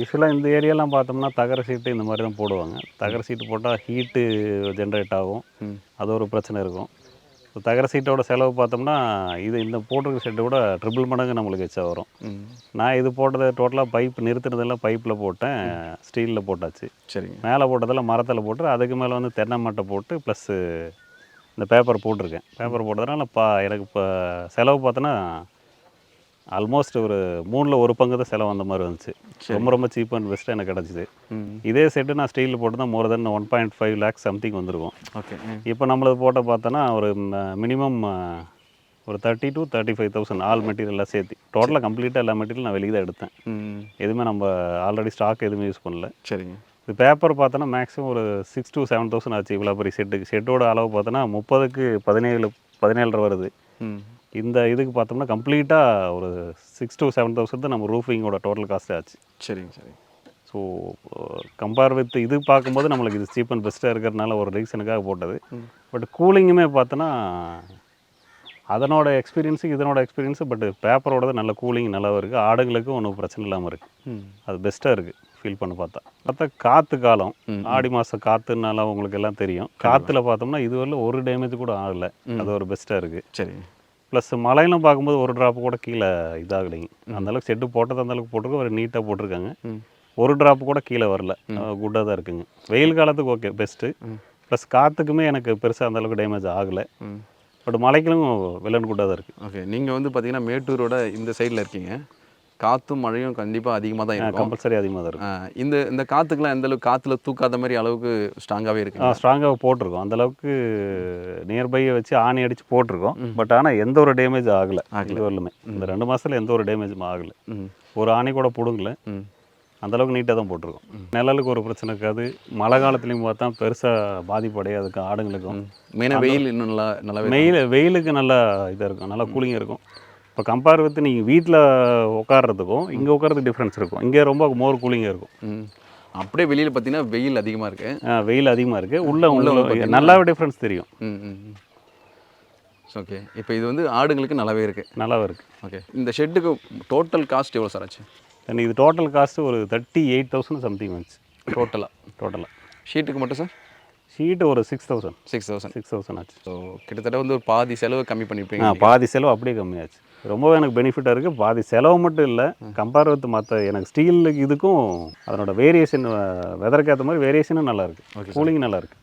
யூஸ்வலாக இந்த ஏரியாலாம் பார்த்தோம்னா தகர சீட்டு இந்த மாதிரி தான் போடுவாங்க. தகர சீட்டு போட்டால் ஹீட்டு ஜென்ரேட் ஆகும். அது ஒரு பிரச்சனை இருக்கும். இப்போ தகர சீட்டோட செலவு பார்த்தோம்னா இது இந்த போட்டிருக்க செட்டை விட ட்ரிபிள் மடங்கு நம்மளுக்கு எச்சா வரும். நான் இது போட்டது டோட்டலாக பைப் நிறுத்துனதெல்லாம் பைப்பில் போட்டேன் ஸ்டீலில் போட்டாச்சு. சரிங்க. மேலே போட்டதெல்லாம் மரத்தில் போட்டு அதுக்கு மேலே வந்து தென்னை மட்டை போட்டு ப்ளஸ்ஸு இந்த பேப்பர் போட்டிருக்கேன். பேப்பர் போட்டதுனால பா எனக்கு இப்போ செலவு பார்த்தோன்னா ஆல்மோஸ்ட் ஒரு மூணில் ஒரு பங்கு தான் செலவு அந்த மாதிரி வந்துச்சு. ரொம்ப ரொம்ப சீப் அண்ட் பெஸ்ட்டாக எனக்கு கிடச்சிது. இதே செட்டு நான் ஸ்டீலில் போட்டு தான் more then one point five lakhs something வந்திருக்கும் ஓகே இப்போ நம்மளது போட்ட பார்த்தோன்னா ஒரு மினிமம் ஒரு thirty to thirty five thousand all மெட்டீரியல்லாம் சேர்த்து. டோட்டலாக கம்ப்ளீட்டாக எல்லா மெட்டீரியல் நான் வெளியே தான் எடுத்தேன் எதுவுமே நம்ம ஆல்ரெடி ஸ்டாக் எதுவுமே யூஸ் பண்ணல. சரிங்க. இது பேப்பர் பார்த்தோன்னா மேக்ஸிமம் ஒரு சிக்ஸ் to செவன் தௌசண்ட் ஆச்சு இவ்வளோ பெரிய செட்டுக்கு செட்டோட அளவு பார்த்தோன்னா முப்பதுக்கு பதினேழு பதினேழரை வருது. இந்த இதுக்கு பார்த்தோம்னா கம்ப்ளீட்டாக ஒரு சிக்ஸ் to செவன் தௌசண்ட் தான் நம்ம ரூஃபிங்கோட டோட்டல் காஸ்ட் ஆச்சு. சரிங்க சரிங்க. ஸோ கம்பேர் வித் இது பார்க்கும்போது நம்மளுக்கு இது சீப் அண்ட் பெஸ்ட்டாக இருக்கிறதுனால ஒரு ரீசனுக்காக போட்டது. பட் கூலிங்குமே பார்த்தோன்னா அதனோட எக்ஸ்பீரியன்ஸு இதனோட எக்ஸ்பீரியன்ஸு பட் பேப்பரோடது நல்ல கூலிங் நல்லா இருக்குது ஆடுகளுக்கு ஒன்றும் பிரச்சனை இல்லாமல் இருக்குது அது பெஸ்ட்டாக இருக்குது ஃபீல் பண்ணி பார்த்தா. பார்த்தா காற்று காலம் ஆடி மாதம் காற்றுனால உங்களுக்கு எல்லாம் தெரியும். காற்றுல பார்த்தோம்னா இதுவரை ஒரு டேமேஜ் கூட ஆகலை. அது ஒரு பெஸ்ட்டாக இருக்குது சரிங்க. ப்ளஸ் மழையிலும் பார்க்கும்போது ஒரு ட்ராப் கூட கீழே இதாகலைங்க. அந்த அளவுக்கு செட்டு போட்டது அந்த அளவுக்கு போட்டிருக்கோம். ஒரு நீட்டாக போட்டிருக்காங்க. ஒரு ட்ராப் கூட கீழே வரல. குட்டாக தான் இருக்குங்க. வெயில் காலத்துக்கு ஓகே பெஸ்ட்டு ப்ளஸ் காற்றுக்குமே எனக்கு பெருசாக அந்த அளவுக்கு டேமேஜ் ஆகலை. பட் மழைக்கும் வெள்ளன் குட்டாக தான் இருக்குது ஓகே நீங்கள் வந்து பார்த்தீங்கன்னா மேட்டூரோட இந்த சைடில் இருக்கீங்க. காற்றும் மழையும் கண்டிப்பாக அதிகமாக தான் இருக்கும். கம்பல்சரி அதிகமாக தான் இருக்கும். இந்த இந்த காற்றுக்கெல்லாம் எந்த அளவுக்கு காற்றுல தூக்காத மாதிரி அளவுக்கு ஸ்ட்ராங்காகவே இருக்கு ஸ்ட்ராங்காக போட்டிருக்கோம். அந்த அளவுக்கு நியர்பையை வச்சு ஆணி அடித்து போட்டிருக்கோம். பட் ஆனால் எந்த ஒரு டேமேஜ் ஆகலை வரலுமே இந்த ரெண்டு மாதத்தில் எந்த ஒரு டேமேஜும் ஆகலை. ஒரு ஆணி கூட பிடுங்கல. ம். அந்த அளவுக்கு நீட்டாக தான் போட்டிருக்கோம். நிழலுக்கு ஒரு பிரச்சனை இருக்காது மழை காலத்துலேயும் பார்த்தா பெருசாக பாதிப்பு அடையாதுக்கு ஆடுங்களுக்கும். மெயினாக வெயில் இன்னும் நல்லா நல்லாவே வெயில் வெயிலுக்கு நல்லா இதாக இருக்கும். நல்லா கூலிங்காக இருக்கும். இப்போ கம்பேர் வித் நீங்கள் வீட்டில் உட்கார்றதுக்கும் இங்கே உட்காரதுக்கு டிஃப்ரென்ஸ் இருக்கும். இங்கே ரொம்ப மோர் கூலிங்காக இருக்கும். ம். அப்படியே வெளியில் பார்த்தீங்கன்னா வெயில் அதிகமாக இருக்கு. ஆ, வெயில் அதிகமாக இருக்குது உள்ளே உள்ள நல்லாவே டிஃப்ரென்ஸ் தெரியும். ஓகே இப்போ இது வந்து ஆடுங்களுக்கு நல்லாவே இருக்குது நல்லாவே இருக்குது ஓகே இந்த ஷெட்டுக்கு டோட்டல் காஸ்ட் எவ்வளோ சார் ஆச்சு? எனக்கு இது டோட்டல் காஸ்ட்டு ஒரு தேர்ட்டி எயிட் தௌசண்ட் சம்திங் வந்துச்சு. டோட்டலாக டோட்டலாக ஷீட்டுக்கு மட்டும் சார் ஷீட்டு ஒரு six thousand six thousand six thousand ஆச்சு. ஸோ கிட்டத்தட்ட வந்து ஒரு பாதி செலவு கம்மி பண்ணியிருப்பீங்க பாதி செலவு அப்படியே கம்மியாச்சு. ரொம்பவே எனக்கு பெனிஃபிட்டாக இருக்குது பாதி செலவு மட்டும் இல்லை கம்பேர் வித் மற்ற எனக்கு ஸ்டீலுக்கு இதுக்கும் அதனோட வேரியேஷன் வெதருக்கு ஏற்ற மாதிரி வேரியேஷனும் நல்லா இருக்குது கூலிங் நல்லா இருக்குது